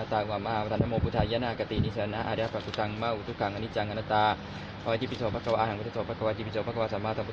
นาตาความาวันธโมพุทธายนากตินิสนะอาเดะปัสสุตังมาอุทุกังอนิจจังอนัตตาอวะจิปิโสภะควาหังพุทโสภะควาจิปิโสภะควาสัมมาสัมพุท